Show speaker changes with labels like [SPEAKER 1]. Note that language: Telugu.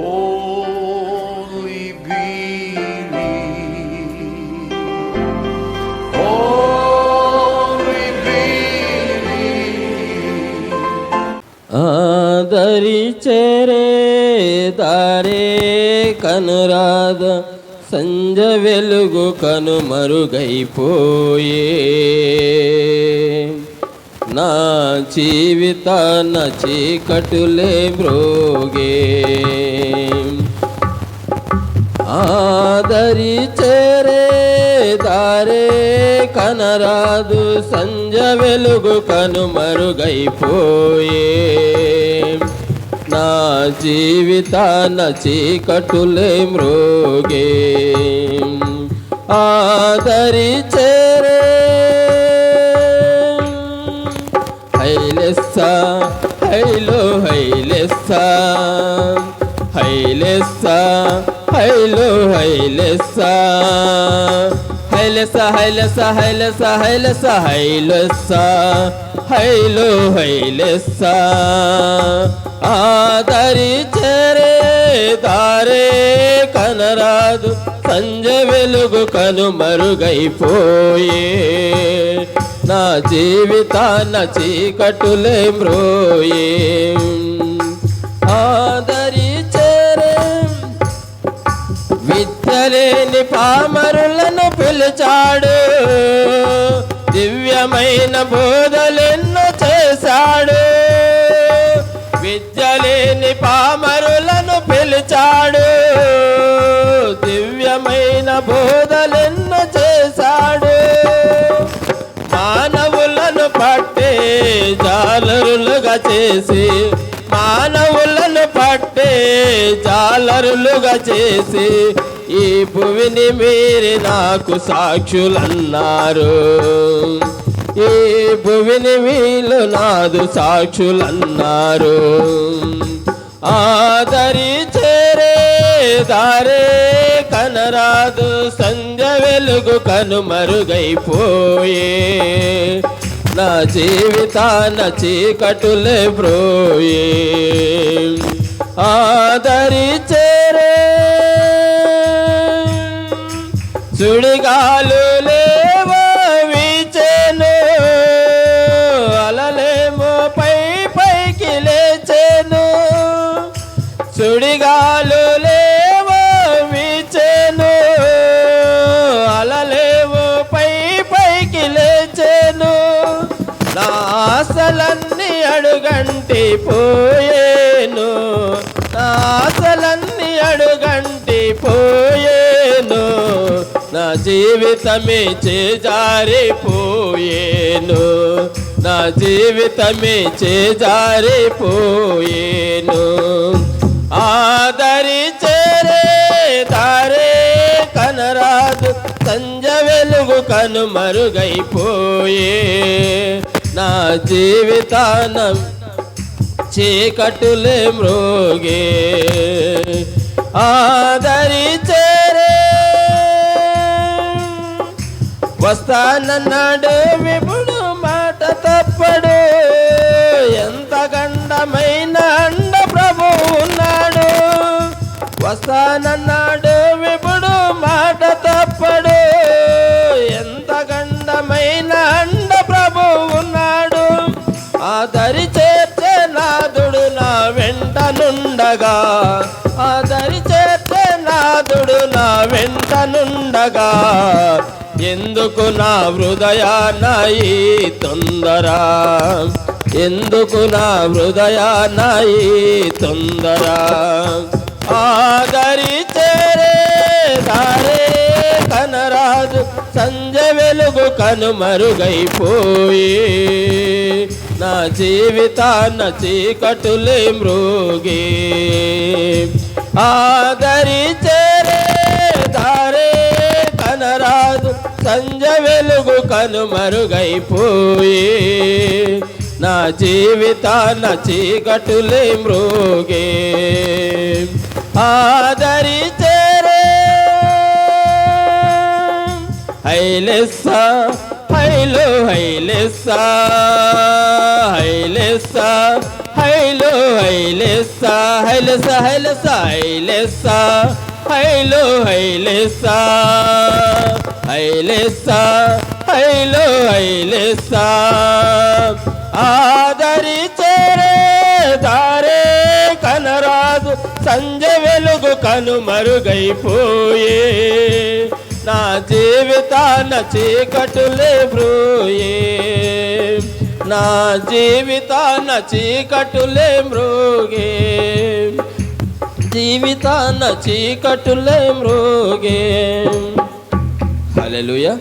[SPEAKER 1] Only believe. Only believe.
[SPEAKER 2] Adari చేరే దారే కనురాద సంజ వెలుగు కనుమరుగైపోయే నా జీవితాన చీకటులే బ్రోగే ఆదరి చేరే దారే కనరాదు సంజ వెలుగు కనుమరుగైపోయే నా జీవితాన చీకటులే మ్రోగే. ఆదరి చే హైలెస్స హైలెస్స హైలో హైలెస్స హైలెస్స హైలెస్స హైలెస్స హైలెస్స హైలెస్స హైలో హైలెస్స ఆదరి చెరే దారే కనరాదు సంజ వెలుగు కనుమరుగైపోయే నా జీవితాన చీకటులే మ్రోయే. ఆదరి విద్యలేని పామరులను పిలిచాడు. దివ్యమైన బోధలెన్నో చేశాడు. విద్యలేని పామరులను పిలిచాడు. దివ్యమైన బోధలెన్నో చేశాడు. మానవులను పట్టే జాలరులుగా చేసి మానవుల జాలరులుగా చేసి ఈ భూమిని మీరి నాకు సాక్షులన్నారు. ఈ భూమిని వీళ్ళు నాదు సాక్షులన్నారు. ఆదరి చేరే దారే కనరాదు సంజ వెలుగు కనుమరుగైపోయే నా జీవితాన చీకటులే బ్రోయే ఆదరి చేరే. సుడిగాలు లేవో అలలేమో పై పైకి లేచెను. సుడిగాలు లేవో అలలేమో పై పైకి లేచెను. నా ఆశలన్నీ అడుగంటి పోయి జీవితమే చేజారిపోయేను. నా జీవితమే చేజారిపోయేను. ఆదరి చేరే దారే కనరాదు సంజ వెలుగు కను మరుగైపోయే. నా జీవితానం చీకటులే మృగే ఆదరి వస్తానన్నాడు విపుడు మాట తప్పడు. ఎంత గండమైన అండ ప్రభు ఉన్నాడు. వస్తానన్నాడు విపుడు మాట తప్పడు. ఎంత గండమైన అండ ప్రభు ఉన్నాడు. ఆ దరి చేర్చే నాదుడు నా వెంట నుండగా. ఆ దరి చేర్చే నాదుడు నా వెంట నుండగా. ఎందుకు నా హృదయాన ఈ తొందర? ఎందుకు నా హృదయాన ఈ తొందర? ఆదరి చేరే దారే కనరాదు సంజ వెలుగు కనుమరుగైపోయి నా జీవితాన చీకటులే మృగే. ఆదరి చే సంజ వెలుగు కనుమరుగైపోయి నా జీవితాన చీకటులే మృగే. ఆదరి చేరే. హైలెస్స హైలో హైలెస్సా హైలెస్సా హైలో హైలెస్సా హైలెస్సా హైలెస్సా హైలెస్సా హైలో హైలెస్సా హైలెస్సా హైలో హైలెస్సా ఆదరి చేరే దారే కనరాదు సంజ వెలుగు కను మరుగైపోయే. నా జీవితాన చీకటులే బ్రోయే. నా జీవితాన చీకటులే మృగే జీవితాన చీకటులే మృగే హల్లెలూయా